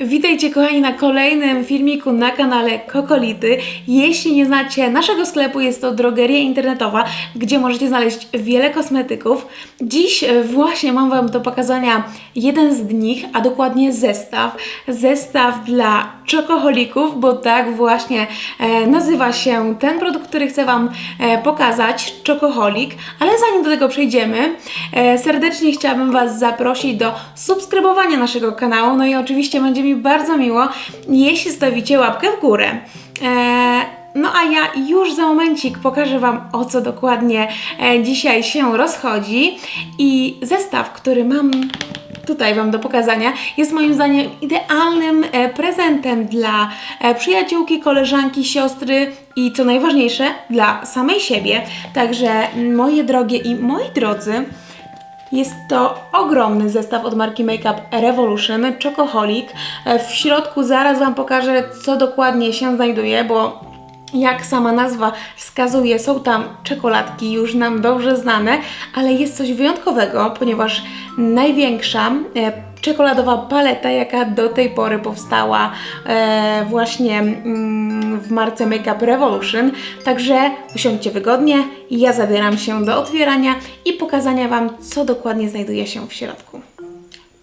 Witajcie kochani na kolejnym filmiku na kanale Kokolity. Jeśli nie znacie naszego sklepu, jest to drogeria internetowa, gdzie możecie znaleźć wiele kosmetyków. Dziś e, właśnie mam Wam do pokazania jeden z nich, a dokładnie zestaw. Zestaw dla czokoholików, bo tak właśnie e, nazywa się ten produkt, który chcę Wam e, pokazać, czokoholik. Ale zanim do tego przejdziemy, e, serdecznie chciałabym Was zaprosić do subskrybowania naszego kanału, no i oczywiście będzie mi bardzo miło, jeśli stawicie łapkę w górę. E, no a ja już za momencik pokażę Wam o co dokładnie e, dzisiaj się rozchodzi i zestaw, który mam tutaj Wam do pokazania, jest moim zdaniem idealnym e, prezentem dla e, przyjaciółki, koleżanki, siostry i co najważniejsze, dla samej siebie. Także m, moje drogie i moi drodzy, jest to ogromny zestaw od marki Makeup Revolution, Chocoholic. E, W środku zaraz Wam pokażę, co dokładnie się znajduje, bo jak sama nazwa wskazuje, są tam czekoladki już nam dobrze znane, ale jest coś wyjątkowego, ponieważ największa e, czekoladowa paleta, jaka do tej pory powstała e, właśnie mm, w marce Makeup Revolution. Także usiądźcie wygodnie ja zabieram się do otwierania i pokazania Wam, co dokładnie znajduje się w środku.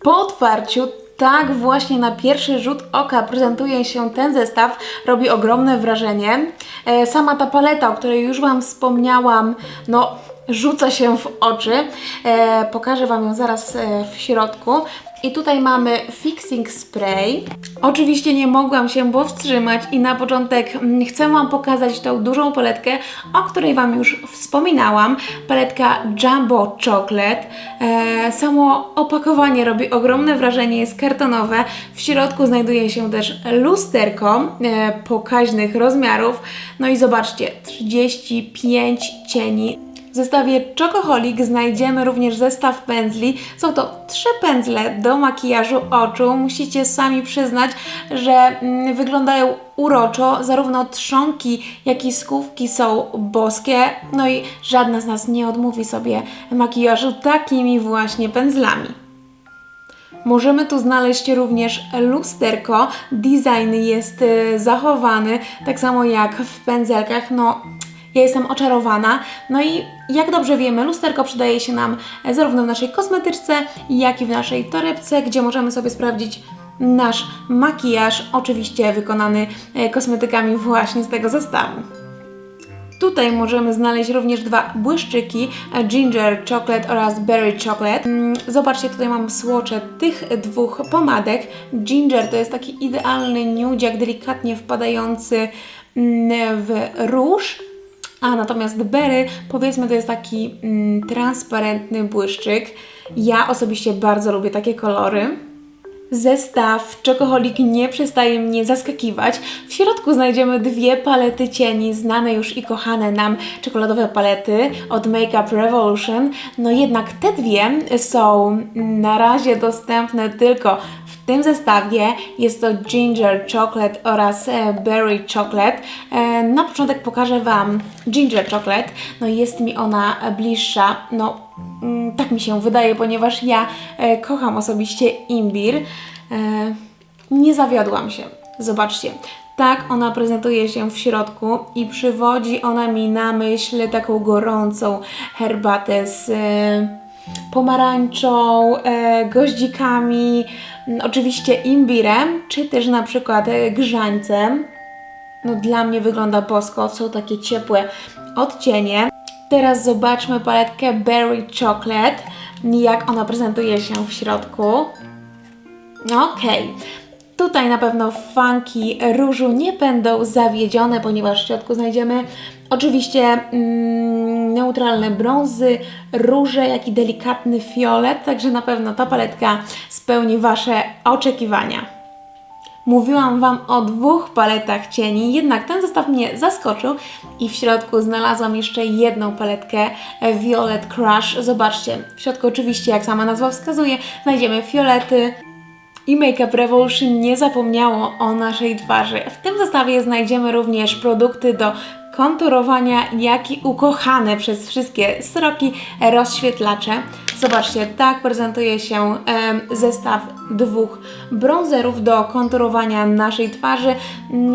Po otwarciu tak właśnie na pierwszy rzut oka prezentuje się ten zestaw, robi ogromne wrażenie. E, Sama ta paleta, o której już Wam wspomniałam, no rzuca się w oczy. E, pokażę Wam ją zaraz e, w środku. I tutaj mamy Fixing Spray. Oczywiście nie mogłam się powstrzymać i na początek mm, chcę Wam pokazać tą dużą paletkę, o której Wam już wspominałam. Paletka Jumbo Chocolate. E, samo opakowanie robi ogromne wrażenie, jest kartonowe. W środku znajduje się też lusterko e, pokaźnych rozmiarów. No i zobaczcie, 35 cieni w zestawie Chocoholic znajdziemy również zestaw pędzli. Są to trzy pędzle do makijażu oczu. Musicie sami przyznać, że mm, wyglądają uroczo. Zarówno trzonki, jak i skówki są boskie. No i żadna z nas nie odmówi sobie makijażu takimi właśnie pędzlami. Możemy tu znaleźć również lusterko. Design jest e, zachowany, tak samo jak w pędzelkach. No, ja jestem oczarowana. No i jak dobrze wiemy, lusterko przydaje się nam zarówno w naszej kosmetyczce, jak i w naszej torebce, gdzie możemy sobie sprawdzić nasz makijaż, oczywiście wykonany e, kosmetykami właśnie z tego zestawu. Tutaj możemy znaleźć również dwa błyszczyki e, Ginger Chocolate oraz Berry Chocolate. Mm, Zobaczcie, tutaj mam słocze tych dwóch pomadek. Ginger to jest taki idealny nudziak, delikatnie wpadający mm, w róż. A natomiast Berry, powiedzmy, to jest taki mm, transparentny błyszczyk. Ja osobiście bardzo lubię takie kolory. Zestaw Chocoholic nie przestaje mnie zaskakiwać. W środku znajdziemy dwie palety cieni, znane już i kochane nam czekoladowe palety od Makeup Revolution. No jednak te dwie są na razie dostępne tylko w tym zestawie. Jest to Ginger Chocolate oraz e, Berry Chocolate. Na początek pokażę Wam Ginger Chocolate. No jest mi ona bliższa. No Mm, tak mi się wydaje, ponieważ ja e, kocham osobiście imbir. E, nie zawiodłam się. Zobaczcie. Tak ona prezentuje się w środku i przywodzi ona mi na myśl taką gorącą herbatę z e, pomarańczą, goździkami, m, oczywiście imbirem, czy też na przykład grzańcem. No dla mnie wygląda bosko, są takie ciepłe odcienie. Teraz zobaczmy paletkę Berry Chocolate, jak ona prezentuje się w środku. Okej. Tutaj na pewno fanki różu nie będą zawiedzione, ponieważ w środku znajdziemy oczywiście mm, neutralne brązy, róże, jak i delikatny fiolet, także na pewno ta paletka spełni Wasze oczekiwania. Mówiłam Wam o dwóch paletach cieni, jednak ten zestaw mnie zaskoczył i w środku znalazłam jeszcze jedną paletkę e, Violet Crush. Zobaczcie, w środku oczywiście, jak sama nazwa wskazuje, znajdziemy fiolety, i Makeup Revolution nie zapomniało o naszej twarzy. W tym zestawie znajdziemy również produkty do konturowania, jak i ukochane przez wszystkie sroki rozświetlacze. Zobaczcie, tak prezentuje się zestaw dwóch bronzerów do konturowania naszej twarzy.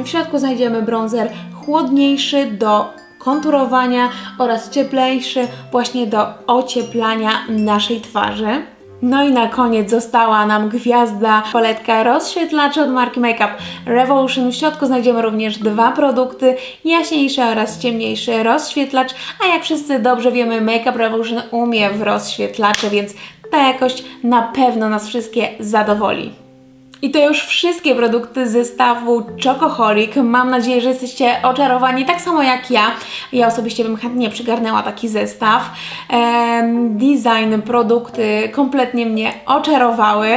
W środku znajdziemy bronzer chłodniejszy do konturowania oraz cieplejszy właśnie do ocieplania naszej twarzy. No i na koniec została nam gwiazda paletka rozświetlaczy od marki Makeup Revolution. W środku znajdziemy również dwa produkty, jaśniejszy oraz ciemniejszy rozświetlacz, a jak wszyscy dobrze wiemy, Makeup Revolution umie w rozświetlacze, więc ta jakość na pewno nas wszystkie zadowoli. I to już wszystkie produkty zestawu Chocoholic. Mam nadzieję, że jesteście oczarowani tak samo jak ja. Ja osobiście bym chętnie przygarnęła taki zestaw. Em, design, produkty kompletnie mnie oczarowały.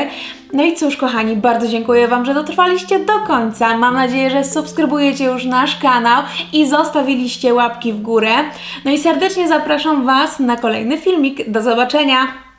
No i cóż, kochani, bardzo dziękuję Wam, że dotrwaliście do końca. Mam nadzieję, że subskrybujecie już nasz kanał i zostawiliście łapki w górę. No i serdecznie zapraszam Was na kolejny filmik. Do zobaczenia!